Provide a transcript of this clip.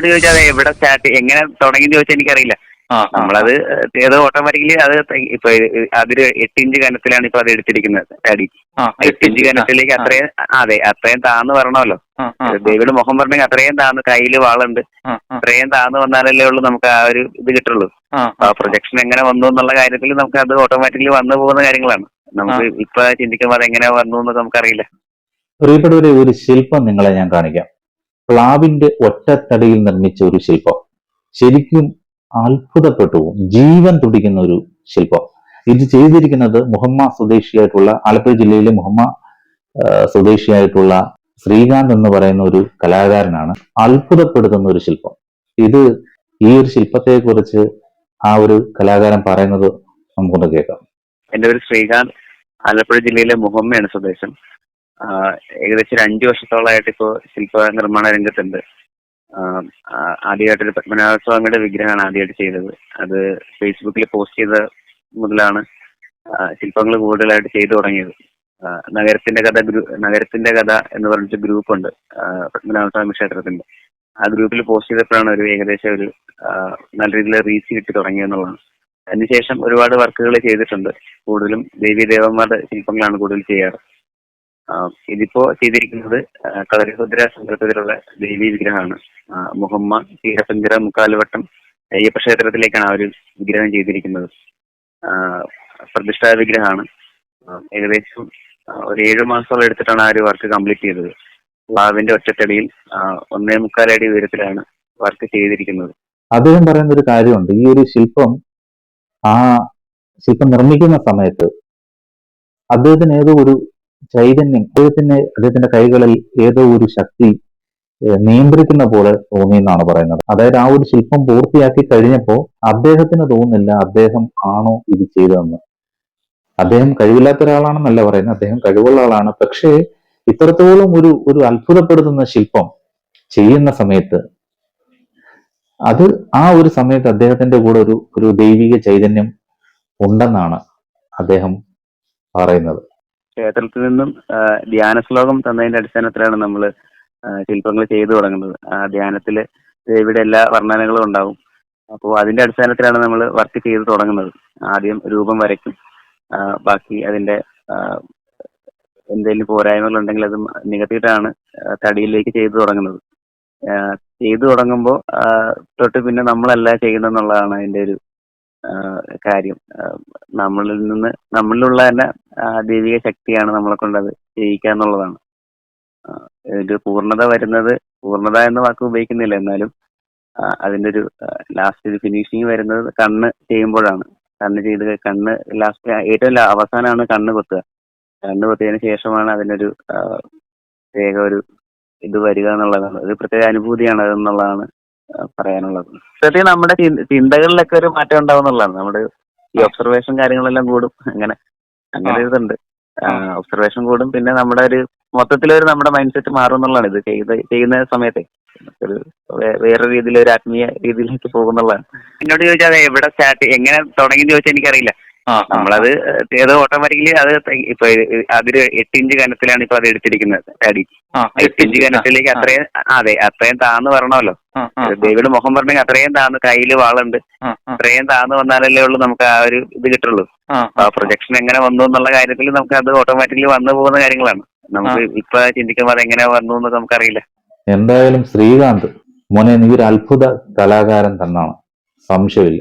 എന്നോട് ചോദിച്ചാൽ അതെ എവിടെ സ്റ്റാർട്ട് എങ്ങനെ തുടങ്ങി ചോദിച്ചാൽ എനിക്കറിയില്ല. നമ്മളത് ഏതോ ഓട്ടോമാറ്റിക്കലി അത് ഇപ്പൊ അതൊരു എട്ട് ഇഞ്ച് കനത്തിലാണ് ഇപ്പൊ അത് എടുത്തിരിക്കുന്നത് അടി എട്ട് ഇഞ്ച് കനത്തിലേക്ക് അത്രയും അതെ അത്രയും താന്ന് വരണമല്ലോ. ദേവിയുടെ മുഖം പറഞ്ഞെങ്കിൽ അത്രയും താന്ന് കയ്യിൽ വാളുണ്ട്. അത്രയും താന്ന് വന്നാലല്ലേ ഉള്ളൂ നമുക്ക് ആ ഒരു ഇത് കിട്ടുള്ളൂ. ആ, ആ പ്രൊജക്ഷൻ എങ്ങനെ വന്നു എന്നുള്ള കാര്യത്തിൽ നമുക്ക് അത് ഓട്ടോമാറ്റിക്കലി വന്നു പോകുന്ന കാര്യങ്ങളാണ്. നമുക്ക് ഇപ്പൊ ചിന്തിക്കുമ്പോൾ അത് എങ്ങനെ വന്നു എന്ന് നമുക്കറിയില്ല. പ്രിയപ്പെട്ടവരെ ഒരു ശില്പം നിങ്ങളെ ഞാൻ കാണിക്കാം. പ്ലാവിന്റെ ഒറ്റത്തടിയിൽ നിർമ്മിച്ച ഒരു ശില്പം. ശരിക്കും അത്ഭുതപ്പെട്ടു. ജീവൻ തുടിക്കുന്ന ഒരു ശില്പം. ഇത് ചെയ്തിരിക്കുന്നത് മുഹമ്മ സ്വദേശിയായിട്ടുള്ള ആലപ്പുഴ ജില്ലയിലെ മുഹമ്മ സ്വദേശിയായിട്ടുള്ള ശ്രീകാന്ത് എന്ന് പറയുന്ന ഒരു കലാകാരനാണ് അത്ഭുതപ്പെടുത്തുന്ന ഒരു ശില്പം. ഇത് ഈ ഒരു ശില്പത്തെ കുറിച്ച് ആ ഒരു കലാകാരൻ പറയുന്നത് നമുക്കൊന്ന് കേൾക്കാം. എന്റെ പേര് ശ്രീകാന്ത്. ആലപ്പുഴ ജില്ലയിലെ മുഹമ്മയാണ് സ്വദേശം. ഏകദേശം ഒരു അഞ്ചു വർഷത്തോളമായിട്ട് ഇപ്പോൾ ശില്പ നിർമ്മാണ രംഗത്തുണ്ട്. ആദ്യമായിട്ടൊരു പത്മനാഭ സ്വാമിയുടെ വിഗ്രഹമാണ് ആദ്യമായിട്ട് ചെയ്തത്. അത് ഫേസ്ബുക്കിൽ പോസ്റ്റ് ചെയ്ത മുതലാണ് ശില്പങ്ങൾ കൂടുതലായിട്ട് ചെയ്തു തുടങ്ങിയത്. നഗരത്തിന്റെ കഥ ഗ്രൂ നഗരത്തിന്റെ കഥ എന്ന് പറഞ്ഞിട്ട് ഗ്രൂപ്പുണ്ട് പത്മനാഭ സ്വാമി ക്ഷേത്രത്തിന്റെ. ആ ഗ്രൂപ്പിൽ പോസ്റ്റ് ചെയ്തപ്പോഴാണ് ഒരു ഏകദേശം ഒരു നല്ല രീതിയിൽ റീച്ച് കിട്ടി തുടങ്ങിയെന്നുള്ളതാണ് അതിനുശേഷം ഒരുപാട് വർക്കുകൾ ചെയ്തിട്ടുണ്ട്. കൂടുതലും ദേവീ ദേവന്മാരുടെ ശില്പങ്ങളാണ് കൂടുതൽ ചെയ്യാറ്. ഇതിപ്പോ ചെയ്തിരിക്കുന്നത് കളരിഭദ്ര സങ്കല്പത്തിലുള്ള ദേവി വിഗ്രഹമാണ്. മുഹമ്മ തീരപ്പഞ്ചിറ മുക്കാലുവട്ടം അയ്യപ്പ ക്ഷേത്രത്തിലേക്കാണ് ആ ഒരു വിഗ്രഹം ചെയ്തിരിക്കുന്നത്. പ്രതിഷ്ഠാ വിഗ്രഹമാണ്. ഏകദേശം ഒരു ഏഴു മാസത്തോളം എടുത്തിട്ടാണ് ആ ഒരു വർക്ക് കംപ്ലീറ്റ് ചെയ്തത്. പ്ലാവിന്റെ ഒറ്റത്തടിയിൽ ഒന്നേ മുക്കാലടി ഉയരത്തിലാണ് വർക്ക് ചെയ്തിരിക്കുന്നത്. അദ്ദേഹം പറയുന്ന ഒരു കാര്യമുണ്ട്. ഈ ഒരു ശില്പം ആ ശില്പം നിർമ്മിക്കുന്ന സമയത്ത് അദ്ദേഹത്തിന് ഏതോ ഒരു ചൈതന്യം അദ്ദേഹത്തിന്റെ അദ്ദേഹത്തിന്റെ കൈകളിൽ ഏതോ ഒരു ശക്തി നിയന്ത്രിക്കുന്ന പോലെ തോന്നി എന്നാണ് പറയുന്നത്. അതായത് ആ ഒരു ശില്പം പൂർത്തിയാക്കി കഴിഞ്ഞപ്പോൾ അദ്ദേഹത്തിന് തോന്നുന്നില്ല അദ്ദേഹം ആണോ ഇത് ചെയ്തതെന്ന്. അദ്ദേഹം കഴിവില്ലാത്ത ഒരാളാണെന്നല്ല പറയുന്നത് അദ്ദേഹം കഴിവുള്ള ആളാണ്. പക്ഷേ ഇത്രത്തോളം ഒരു ഒരു അത്ഭുതപ്പെടുത്തുന്ന ശില്പം ചെയ്യുന്ന സമയത്ത് അത് ആ ഒരു സമയത്ത് അദ്ദേഹത്തിന്റെ കൂടെ ഒരു ഒരു ദൈവിക ചൈതന്യം ഉണ്ടെന്നാണ് അദ്ദേഹം പറയുന്നത്. ക്ഷേത്രത്തിൽ നിന്നും ധ്യാന ശ്ലോകം തന്നതിന്റെ അടിസ്ഥാനത്തിലാണ് നമ്മൾ ശില്പങ്ങൾ ചെയ്തു തുടങ്ങുന്നത്. ആ ധ്യാനത്തിൽ ദേവിയുടെ എല്ലാ വർണനകളും ഉണ്ടാവും. അപ്പോൾ അതിന്റെ അടിസ്ഥാനത്തിലാണ് നമ്മൾ വർക്ക് ചെയ്തു തുടങ്ങുന്നത്. ആദ്യം രൂപം വരയ്ക്കും. ബാക്കി അതിന്റെ എന്തെങ്കിലും പോരായ്മകൾ ഉണ്ടെങ്കിൽ അത് നികത്തിയിട്ടാണ് തടിയിലേക്ക് ചെയ്തു തുടങ്ങുന്നത്. ചെയ്തു തുടങ്ങുമ്പോൾ തൊട്ട് പിന്നെ നമ്മളല്ല ചെയ്യുന്നെന്നുള്ളതാണ് അതിന്റെ ഒരു കാര്യം. നമ്മളിൽ നിന്ന് നമ്മളിലുള്ള തന്നെ ദൈവിക ശക്തിയാണ് നമ്മളെ കൊണ്ടത് ചെയ്യിക്കുക എന്നുള്ളതാണ്. ഇതിന്റെ പൂർണത വരുന്നത് പൂർണത എന്ന വാക്ക് ഉപയോഗിക്കുന്നില്ല. എന്നാലും അതിന്റെ ഒരു ലാസ്റ്റ് ഒരു ഫിനിഷിങ് വരുന്നത് കണ്ണ് ചെയ്യുമ്പോഴാണ്. കണ്ണ് ചെയ്ത് കണ്ണ് ലാസ്റ്റ് ഏറ്റവും അവസാനമാണ് കണ്ണ് കൊത്തുക. കണ്ണ് കൊത്തിയതിന് ശേഷമാണ് അതിനൊരു പ്രത്യേക ഒരു ഇത് വരിക എന്നുള്ളതാണ്. ഒരു പ്രത്യേക അനുഭൂതിയാണ് അതെന്നുള്ളതാണ് പറയാനുള്ളത്. സത്യം നമ്മുടെ ചിന്തകളിലൊക്കെ ഒരു മാറ്റം ഉണ്ടാവും എന്നുള്ളതാണ് നമ്മുടെ ഈ ഒബ്സർവേഷൻ കാര്യങ്ങളെല്ലാം കൂടും. അങ്ങനെ അങ്ങനെ ഒരു ഇതുണ്ട് ഒബ്സർവേഷൻ കൂടും. പിന്നെ നമ്മുടെ ഒരു മൊത്തത്തിലൊരു നമ്മുടെ മൈൻഡ് സെറ്റ് മാറും എന്നുള്ളതാണ് ഇത് ചെയ്ത് ചെയ്യുന്ന സമയത്തെ ഒരു വേറെ രീതിയിൽ ഒരു ആത്മീയ രീതിയിലേക്ക് പോകുന്നുള്ളതാണ് എന്നോട് ചോദിച്ചാൽ എവിടെ സ്റ്റാർട്ട് എങ്ങനെ തുടങ്ങി ചോദിച്ചാൽ എനിക്കറിയില്ല. നമ്മളത് ഏതോ ഓട്ടോമാറ്റിക്കലി അത് ഇപ്പൊ അതൊരു എട്ട് ഇഞ്ച് കനത്തിലാണ് ഇപ്പൊ അത് എടുത്തിരിക്കുന്നത് അടി ആ, എട്ട് ഇഞ്ച് കനത്തിലേക്ക് അത്രയും അതെ അത്രയും താന്ന് വരണമല്ലോ. ഡേവിഡ് ദേവിയുടെ മുഖം പറഞ്ഞെങ്കിൽ അത്രയും താന്ന് കയ്യിൽ വാളുണ്ട്. അത്രയും താന്ന് വന്നാലല്ലേ ഉള്ളൂ നമുക്ക് ആ ഒരു ഇത് കിട്ടുള്ളൂ. പ്രൊജക്ഷൻ എങ്ങനെ വന്നു എന്നുള്ള കാര്യത്തിൽ നമുക്ക് അത് ഓട്ടോമാറ്റിക്കലി വന്നു പോകുന്ന കാര്യങ്ങളാണ്. നമുക്ക് ഇപ്പൊ ചിന്തിക്കുമ്പോൾ അത് എങ്ങനെ വന്നു എന്ന് നമുക്കറിയില്ല. എന്തായാലും ശ്രീകാന്ത് മോനെ നീ ഒരു അത്ഭുത കലാകാരൻ തന്നാണ്. സംശയമില്ല.